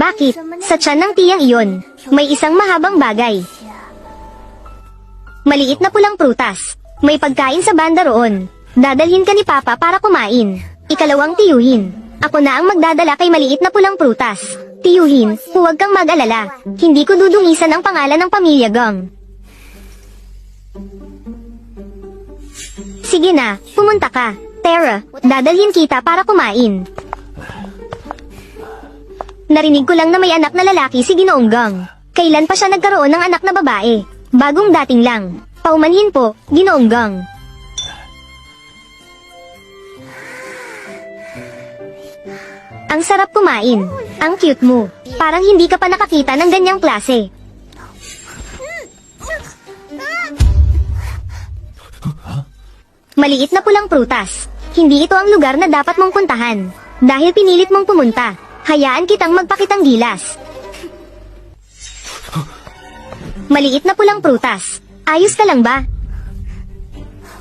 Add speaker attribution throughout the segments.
Speaker 1: Bakit? Sa tiyan ng tiyang iyon, may isang mahabang bagay. Maliit na pulang prutas. May pagkain sa banda roon. Dadalhin ka ni Papa para kumain. Ikalawang tiyuhin. Ako na ang magdadala kay maliit na pulang prutas. Tiyuhin, huwag kang mag-alala. Hindi ko dudungisan ang pangalan ng pamilya Gong. Sige na, pumunta ka. Tara, dadalhin kita para kumain. Narinig ko lang na may anak na lalaki si Ginoong Gong. Kailan pa siya nagkaroon ng anak na babae? Bagong dating lang. Paumanhin po, Ginoong Gong. Ang sarap kumain. Ang cute mo. Parang hindi ka pa nakakita ng ganyang klase. Maliit na pulang prutas. Hindi ito ang lugar na dapat mong puntahan. Dahil pinilit mong pumunta, hayaan kitang magpakitang gilas. Maliit na pulang prutas. Ayos ka lang ba?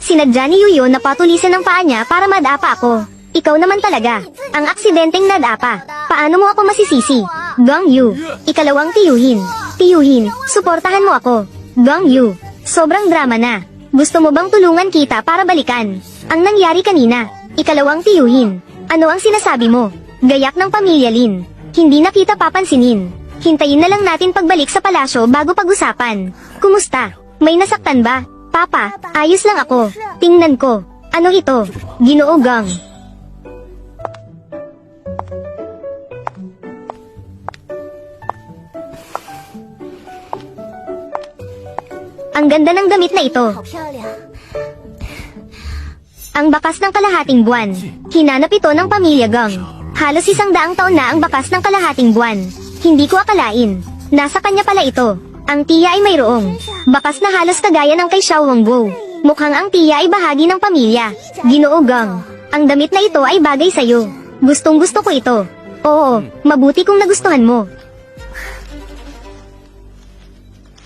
Speaker 1: Sinadya ni Yuyo na patulisan ang paa niya para madapa ako. Ikaw naman talaga, ang aksidenteng nadapa. Paano mo ako masisisi? Gong Yu, ikalawang tiyuhin. Tiyuhin, suportahan mo ako. Gong Yu, sobrang drama na. Gusto mo bang tulungan kita para balikan? Ang nangyari kanina, ikalawang tiyuhin. Ano ang sinasabi mo? Gayak ng pamilya Lin. Hindi na kita papansinin. Hintayin na lang natin pagbalik sa palasyo bago pag-usapan. Kumusta? May nasaktan ba? Papa, ayos lang ako. Tingnan ko. Ano ito? Ginoogang. Ang ganda ng damit na ito. Ang bakas ng kalahating buwan. Hinanap ito ng pamilya Gang. Halos isang daang taon na ang bakas ng kalahating buwan. Hindi ko akalain. Nasa kanya pala ito. Ang tiya ay mayroong. Bakas na halos kagaya ng kay Xiao Wangbo. Mukhang ang tiya ay bahagi ng pamilya. Ginoo Gong. Ang damit na ito ay bagay sa'yo. Gustong gusto ko ito. Oo, mabuti kung nagustuhan mo.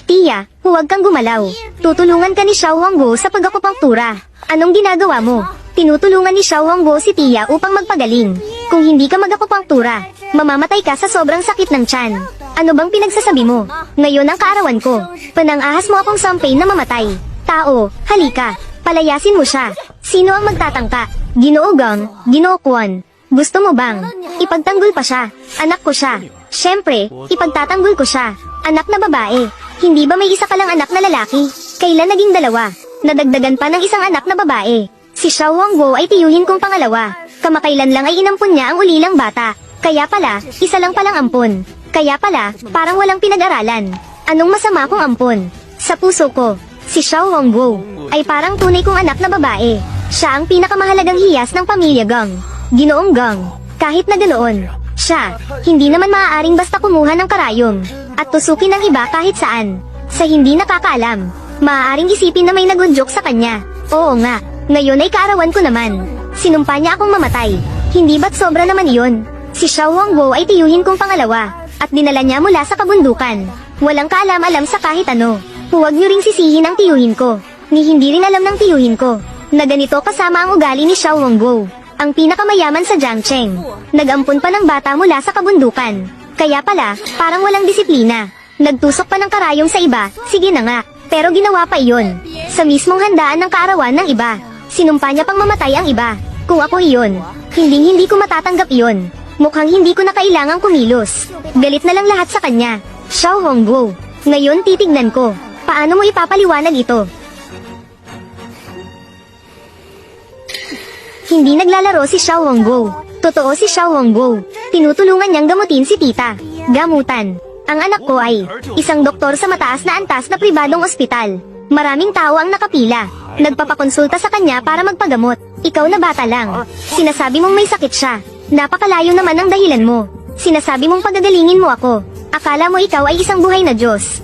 Speaker 1: Tiya, huwag kang gumalaw. Tutulungan ka ni Xiao Hongbo sa pag-akupunktura. Anong ginagawa mo? Tinutulungan ni Xiao Hongbo si Tiya upang magpagaling. Kung hindi ka mag-akupunktura, mamamatay ka sa sobrang sakit ng tiyan. Ano bang pinagsasabi mo? Ngayon ang kaarawan ko. Panangahas mo akong sampay na mamatay. Tao, halika. Palayasin mo siya. Sino ang magtatangka? Ginoogang, Ginookwon. Gusto mo bang? Ipagtanggol pa siya. Anak ko siya. Siyempre, ipagtatanggol ko siya. Anak na babae. Hindi ba may isa ka lang anak na lalaki? Kailan naging dalawa? Nadagdagan pa ng isang anak na babae. Si Xiao Wangbo ay tiyuhin kong pangalawa. Kamakailan lang ay inampun niya ang ulilang bata. Kaya pala, isa lang palang ampon. Kaya pala, parang walang pinag-aralan. Anong masama kung ampon? Sa puso ko, si Xiao Wangbo ay parang tunay kong anak na babae. Siya ang pinakamahalagang hiyas ng pamilya Gong. Ginoong Gong. Kahit na ganoon, siya, hindi naman maaaring basta kumuha ng karayom at tusukin ng iba kahit saan. Sa hindi nakakaalam, maaaring isipin na may nagunjok sa kanya. Oo nga, ngayon ay kaarawan ko naman. Sinumpa niya akong mamatay. Hindi ba't sobra naman iyon? Si Xiao Wangbo ay tiyuhin kong pangalawa at dinala niya mula sa kabundukan. Walang kaalam-alam sa kahit ano. Huwag niyo ring sisihin ang tiyuhin ko. Ni hindi rin alam ng tiyuhin ko na ganito kasama ang ugali ni Xiao Wangbo, ang pinakamayaman sa Jiangcheng. Nagampun pa ng bata mula sa kabundukan. Kaya pala, parang walang disiplina. Nagtusok pa ng karayom sa iba, sige na nga. Pero ginawa pa iyon. Sa mismong handaan ng kaarawan ng iba. Sinumpa niya pang mamatay ang iba. Kung ako iyon, hindi hindi ko matatanggap iyon. Mukhang hindi ko na kailangang kumilos. Galit na lang lahat sa kanya. Xiao Hongguo. Ngayon titignan ko. Paano mo ipapaliwanag ito? Hindi naglalaro si Xiao Hongguo. Totoo si Xiao Hongguo. Tinutulungan niyang gamutin si tita. Gamutan. Ang anak ko ay isang doktor sa mataas na antas na pribadong ospital. Maraming tao ang nakapila. Nagpapakonsulta sa kanya para magpagamot. Ikaw na bata lang. Sinasabi mong may sakit siya. Napakalayo naman ang dahilan mo. Sinasabi mong pagagalingin mo ako. Akala mo ikaw ay isang buhay na Diyos.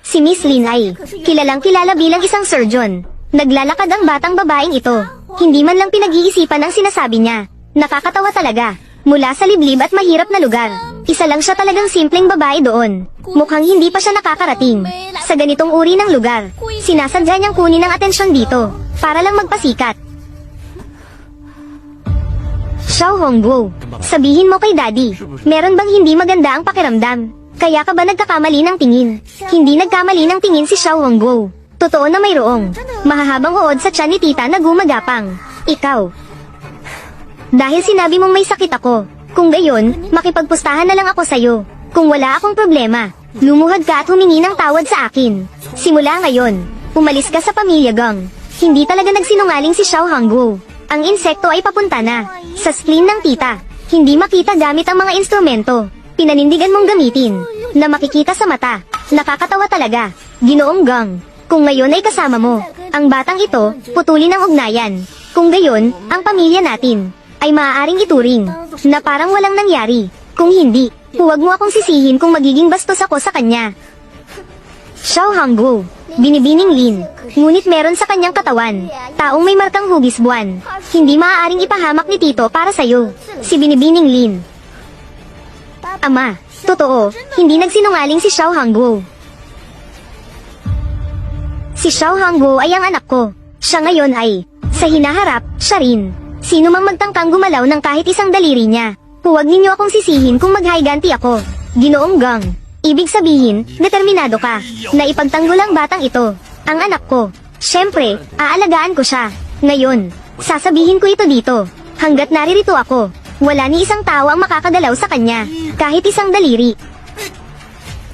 Speaker 1: Si Miss Lin ay kilalang kilala bilang isang surgeon. Naglalakad ang batang babaeng ito. Hindi man lang pinag-iisipan ang sinasabi niya. Nakakatawa talaga. Mula sa liblib at mahirap na lugar. Isa lang siya talagang simpleng babae doon. Mukhang hindi pa siya nakakarating. Sa ganitong uri ng lugar, sinasadya niyang kunin ang atensyon dito. Para lang magpasikat. Xiao Hongguo, sabihin mo kay daddy, meron bang hindi maganda ang pakiramdam? Kaya ka ba nagkakamali ng tingin? Hindi nagkamali ng tingin si Xiao Hongguo. Totoo na mayroong mahahabang uod sa tiyan ni tita na gumagapang. Ikaw. Dahil sinabi mong may sakit ako. Kung gayon, makipagpustahan na lang ako sa'yo. Kung wala akong problema, lumuhad ka at humingi ng tawad sa akin. Simula ngayon, umalis ka sa pamilya Gang. Hindi talaga nagsinungaling si Xiao Hangguo. Ang insekto ay papunta na sa spleen ng tita. Hindi makita gamit ang mga instrumento. Pinanindigan mong gamitin na makikita sa mata. Nakakatawa talaga. Ginoong Gang. Kung ngayon ay kasama mo, ang batang ito, putulin ang ugnayan. Kung gayon, ang pamilya natin ay maaaring ituring na parang walang nangyari. Kung hindi, huwag mo akong sisihin kung magiging bastos ako sa kanya. Xiao Hangguo, binibining Lin, ngunit meron sa kanyang katawan, taong may markang hugis buwan. Hindi maaaring ipahamak ni Tito para sa'yo, si binibining Lin. Ama, totoo, hindi nagsinungaling si Xiao Hangguo. Si Xiao Hangguo ay ang anak ko. Siya ngayon ay, sa hinaharap, siya rin. Sino mang magtangkang gumalaw ng kahit isang daliri niya. Huwag ninyo akong sisihin kung maghayganti ako. Ginoong Gang. Ibig sabihin, determinado ka, na ipagtanggol ang batang ito. Ang anak ko. Siyempre, aalagaan ko siya. Ngayon, sasabihin ko ito dito. Hanggat naririto ako, wala ni isang tao ang makakagalaw sa kanya. Kahit isang daliri.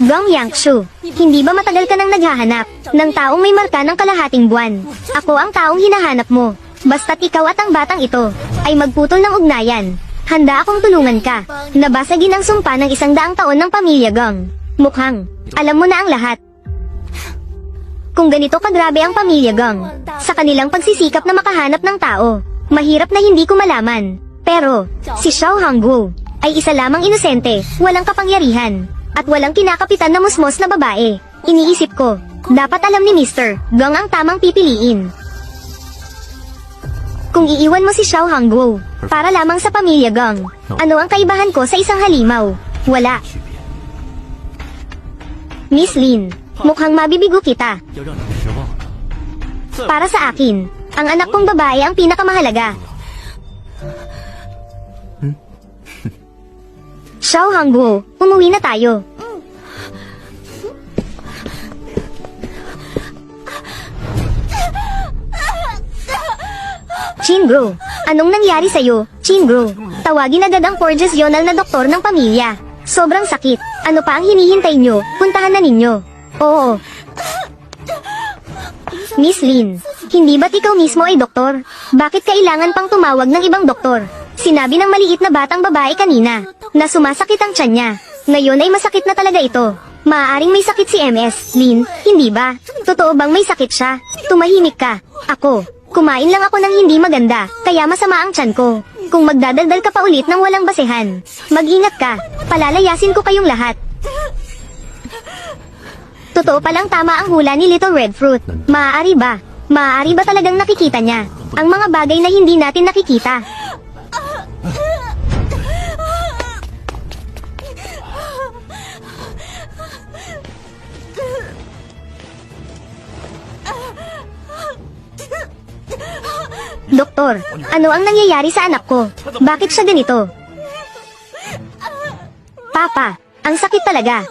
Speaker 1: Gong Yangshu, hindi ba matagal ka nang naghahanap ng taong may marka ng kalahating buwan? Ako ang taong hinahanap mo. Basta't ikaw at ang batang ito ay magputol ng ugnayan. Handa akong tulungan ka. Nabasagin ang sumpa ng isang daang taon ng pamilya Gong. Mukhang, alam mo na ang lahat. Kung ganito kagrabe ang pamilya Gong, sa kanilang pagsisikap na makahanap ng tao, mahirap na hindi ko malaman. Pero, si Xiao Hangguo ay isa lamang inosente, walang kapangyarihan, at walang kinakapitan na musmos na babae. Iniisip ko, dapat alam ni Mr. Gong ang tamang pipiliin kung iiwan mo si Xiao Hangguo para lamang sa pamilya Gong. Ano ang kaibahan ko sa isang halimaw? Wala. Miss Lin, mukhang mabibigo kita. Para sa akin, ang anak kong babae ang pinakamahalaga. Hmm? Xiao Hangguo, umuwi na tayo. Chinbro, anong nangyari sa'yo, Chinbro? Tawagin agad ang professional na doktor ng pamilya. Sobrang sakit. Ano pa ang hinihintay nyo? Puntahan na ninyo. Oo, Miss Lin, hindi ba't ikaw mismo ay doktor? Bakit kailangan pang tumawag ng ibang doktor? Sinabi ng maliit na batang babae kanina, na sumasakit ang tiyan niya. Ngayon ay masakit na talaga ito. Maaaring may sakit si MS, Lin, hindi ba? Totoo bang may sakit siya? Tumahimik ka. Ako, kumain lang ako ng hindi maganda, kaya masama ang tiyan ko. Kung magdadaldal ka pa ulit ng walang basehan, mag-ingat ka, palalayasin ko kayong lahat. Totoo palang tama ang hula ni Little Red Fruit. Maaari ba? Maaari ba talagang nakikita niya? Ang mga bagay na hindi natin nakikita. Doktor, ano ang nangyayari sa anak ko? Bakit siya ganito? Papa, ang sakit talaga.